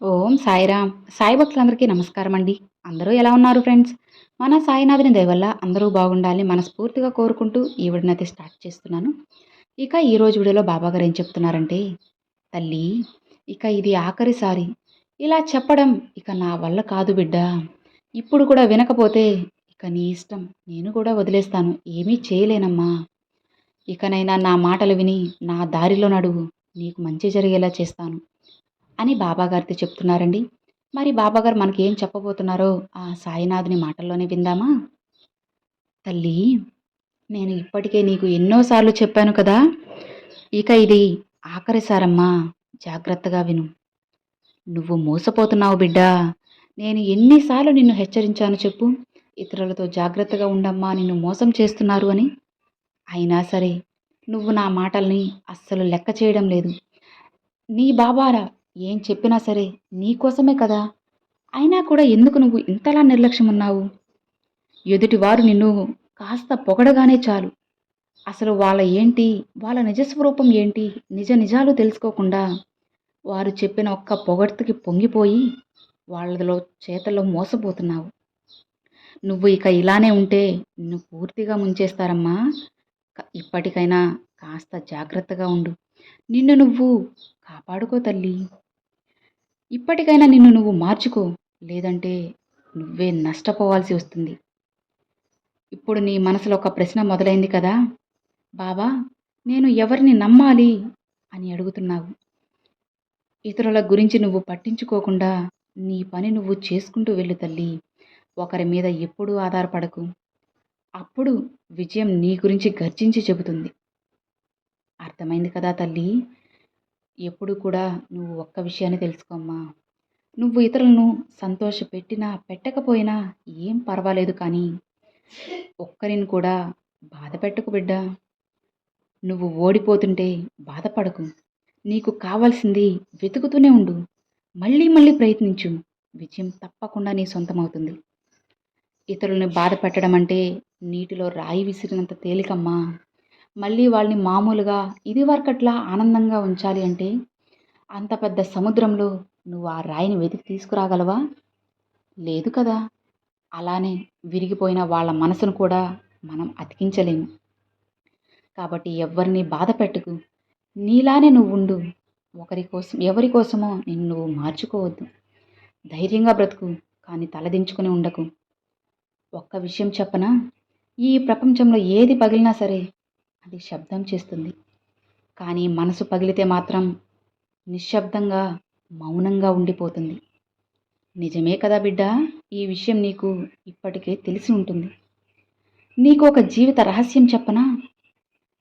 ఓం సాయిరామ్. సాయి భక్తులందరికీ నమస్కారం అండి. అందరూ ఎలా ఉన్నారు ఫ్రెండ్స్? మన సాయినాథుని దయవల్ల అందరూ బాగుండాలని మనస్ఫూర్తిగా కోరుకుంటూ ఈ విడనైతే స్టార్ట్ చేస్తున్నాను. ఇక ఈరోజు వీడియోలో బాబాగారు ఏం చెప్తున్నారంటే తల్లి ఇక ఇది ఆఖరిసారి ఇలా చెప్పడం ఇక నా వల్ల కాదు బిడ్డ. ఇప్పుడు కూడా వినకపోతే ఇక నీ ఇష్టం. నేను కూడా వదిలేస్తాను. ఏమీ చేయలేనమ్మా. ఇకనైనా నా మాటలు విని నా దారిలో నడువు. నీకు మంచి జరిగేలా చేస్తాను. అని బాబాగారితో చెప్తున్నారండి. మరి బాబాగారు మనకి ఏం చెప్పబోతున్నారో ఆ సాయినాథుని మాటల్లోనే విందామా? తల్లి నేను ఇప్పటికే నీకు ఎన్నోసార్లు చెప్పాను కదా. ఇక ఇది ఆఖరిసారమ్మా జాగ్రత్తగా విను. నువ్వు మోసపోతున్నావు బిడ్డా. నేను ఎన్నిసార్లు నిన్ను హెచ్చరించాను చెప్పు. ఇతరులతో జాగ్రత్తగా ఉండమ్మా నిన్ను మోసం చేస్తున్నారు అని. అయినా సరే నువ్వు నా మాటల్ని అస్సలు లెక్క చేయడం లేదు. నీ బాబారా ఏం చెప్పినా సరే నీకోసమే కదా. అయినా కూడా ఎందుకు నువ్వు ఇంతలా నిర్లక్ష్యం ఉన్నావు ఎదుటివారు నిన్ను కాస్త పొగడగానే చాలు. అసలు వాళ్ళ ఏంటి? వాళ్ళ నిజస్వరూపం ఏంటి? నిజ నిజాలు తెలుసుకోకుండా వారు చెప్పిన ఒక్క పొగడ్తకి పొంగిపోయి వాళ్ళలో చేతల్లో మోసపోతున్నావు. నువ్వు ఇక ఇలానే ఉంటే నిన్ను పూర్తిగా ముంచేస్తారమ్మా. ఇప్పటికైనా కాస్త జాగ్రత్తగా ఉండు. నిన్ను నువ్వు కాపాడుకో తల్లి. ఇప్పటికైనా నిన్ను నువ్వు మార్చుకో లేదంటే నువ్వే నష్టపోవాల్సి వస్తుంది. ఇప్పుడు నీ మనసులో ఒక ప్రశ్న మొదలైంది కదా. బాబా నేను ఎవరిని నమ్మాలి అని అడుగుతున్నావు. ఇతరుల గురించి నువ్వు పట్టించుకోకుండా నీ పని నువ్వు చేసుకుంటూ వెళ్ళు తల్లి. ఒకరి మీద ఎప్పుడూ ఆధారపడకు. అప్పుడు విజయం నీ గురించి గర్జించి చెబుతుంది. అర్థమైంది కదా తల్లి? ఎప్పుడు కూడా నువ్వు ఒక్క విషయాన్ని తెలుసుకోమ్మా. నువ్వు ఇతరులను సంతోషపెట్టినా పెట్టకపోయినా ఏం పర్వాలేదు కానీ ఒక్కరిని కూడా బాధ పెట్టకు బిడ్డా. నువ్వు ఓడిపోతుంటే బాధపడకు. నీకు కావాల్సింది వెతుకుతూనే ఉండు. మళ్ళీ మళ్ళీ ప్రయత్నించు. విజయం తప్పకుండా నీ సొంతమవుతుంది. ఇతరులను బాధ పెట్టడం అంటే నీటిలో రాయి విసిరినంత తేలికమ్మా. మళ్ళీ వాళ్ళని మామూలుగా ఇది వరకట్లా ఆనందంగా ఉంచాలి అంటే అంత పెద్ద సముద్రంలో నువ్వు ఆ రాయిని వెతికి తీసుకురాగలవా? లేదు కదా. అలానే విరిగిపోయిన వాళ్ళ మనసును కూడా మనం అతికించలేము. కాబట్టి ఎవరిని బాధ పెట్టుకు. నీలానే నువ్వు ఉండు ఒకరి కోసం ఎవరి కోసమో నిన్ను నువ్వు మార్చుకోవద్దు. ధైర్యంగా బ్రతుకు కానీ తలదించుకుని ఉండకు. ఒక్క విషయం చెప్పనా? ఈ ప్రపంచంలో ఏది పగిలినా సరే అది శబ్దం చేస్తుంది. కానీ మనసు పగిలితే మాత్రం నిశ్శబ్దంగా మౌనంగా ఉండిపోతుంది. నిజమే కదా బిడ్డ? ఈ విషయం నీకు ఇప్పటికే తెలిసి ఉంటుంది. నీకు ఒక జీవిత రహస్యం చెప్పనా?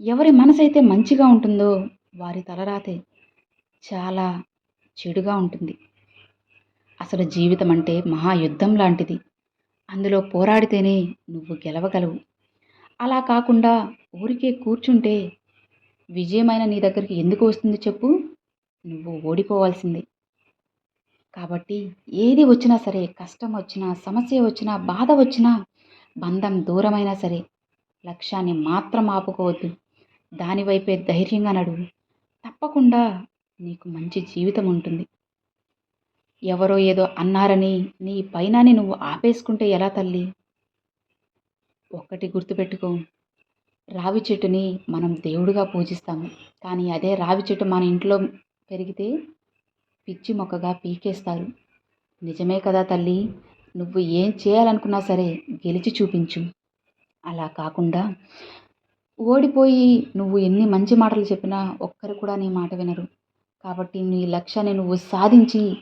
ఎవరి మనసైతే మంచిగా ఉంటుందో వారి తలరాతే చాలా చెడుగా ఉంటుంది. అసలు జీవితం అంటే మహాయుద్ధం లాంటిది. అందులో పోరాడితేనే నువ్వు గెలవగలవు. అలా కాకుండా ఊరికే కూర్చుంటే విజయమైన నీ దగ్గరికి ఎందుకు వస్తుంది చెప్పు? నువ్వు ఓడిపోవాల్సిందే. కాబట్టి ఏది వచ్చినా సరే కష్టం వచ్చినా సమస్య వచ్చినా బాధ వచ్చినా బంధం దూరమైనా సరే లక్ష్యాన్ని మాత్రం ఆపుకోవద్దు. దానివైపే ధైర్యంగా నడువు తప్పకుండా నీకు మంచి జీవితం ఉంటుంది. ఎవరో ఏదో అన్నారని నీ పైనని నువ్వు ఆపేసుకుంటే ఎలా తల్లి? ఒక్కటి గుర్తుపెట్టుకో. రావి చెట్టుని మనం దేవుడిగా పూజిస్తాము. కానీ అదే రావి చెట్టు మన ఇంట్లో పెరిగితే పిచ్చి మొక్కగా పీకేస్తారు. నిజమే కదా తల్లి? నువ్వు ఏం చేయాలనుకున్నా సరే గెలిచి చూపించు. అలా కాకుండా ఓడిపోయి నువ్వు ఎన్ని మంచి మాటలు చెప్పినా ఒక్కరు కూడా నీ మాట వినరు. కాబట్టి నీ లక్ష్యాన్ని నువ్వు సాధించి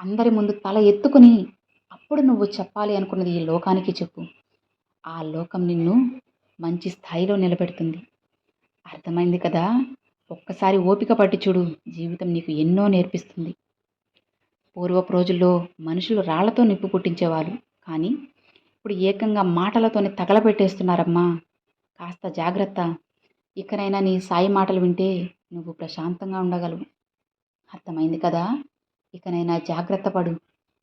అందరి ముందు తల ఎత్తుకుని అప్పుడు నువ్వు చెప్పాలి అనుకున్నది ఈ లోకానికి చెప్పు. ఆ లోకం నిన్ను మంచి స్థాయిలో నిలబెడుతుంది. అర్థమైంది కదా? ఒక్కసారి ఓపిక పట్టి చూడు జీవితం నీకు ఎన్నో నేర్పిస్తుంది. పూర్వపు రోజుల్లో మనుషులు రాళ్ళతో నిప్పు పుట్టించేవారు. కానీ ఇప్పుడు ఏకంగా మాటలతోనే తగలబెట్టేస్తున్నారమ్మా. కాస్త జాగ్రత్త. ఇకనైనా నీ సాయి మాటలు వింటే నువ్వు ప్రశాంతంగా ఉండగలవు. అర్థమైంది కదా? ఇకనైనా జాగ్రత్త పడు.